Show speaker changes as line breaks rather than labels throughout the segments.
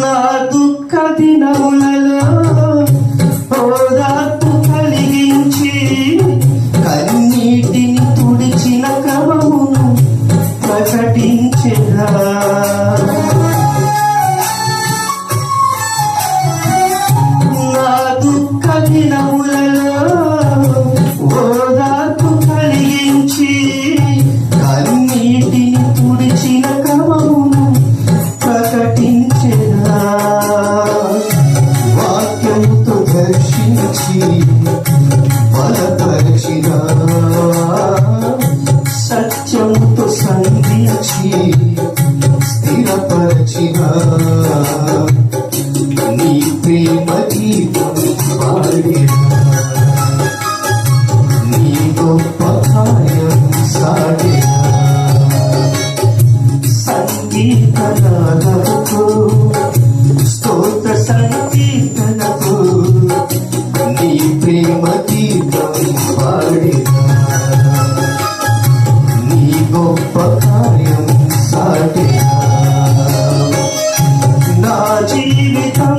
నా దుఃఖ దినములలో ఓదార్పు కలిగించి కన్నీటిని తుడిచిన క్రమమును ప్రకటించగా నా దుఃఖ దినములలో దర్శించి బలపరిచిన. సత్యముతో సంధించి స్థిరపరిచిన. నీ ప్రేమ గీతం పాడినా. నీ గొప్ప కార్యం సాడినా స్తోత్ర సంకీర్తనతో వాడినా నీ గొప్ప కార్యం సాటినా నా జీవితం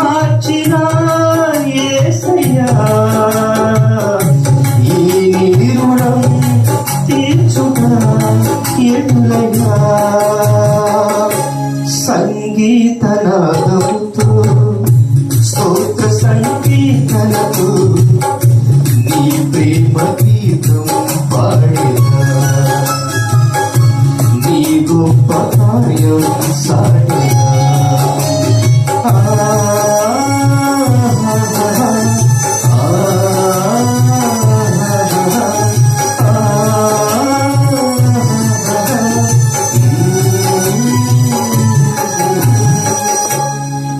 మార్చిన ఏసయ్యా ఈ నిరుణం తీర్చుట ఎటులయ్యా సంగీతనాదంతో స్తోత్ర సంగీతనతో What?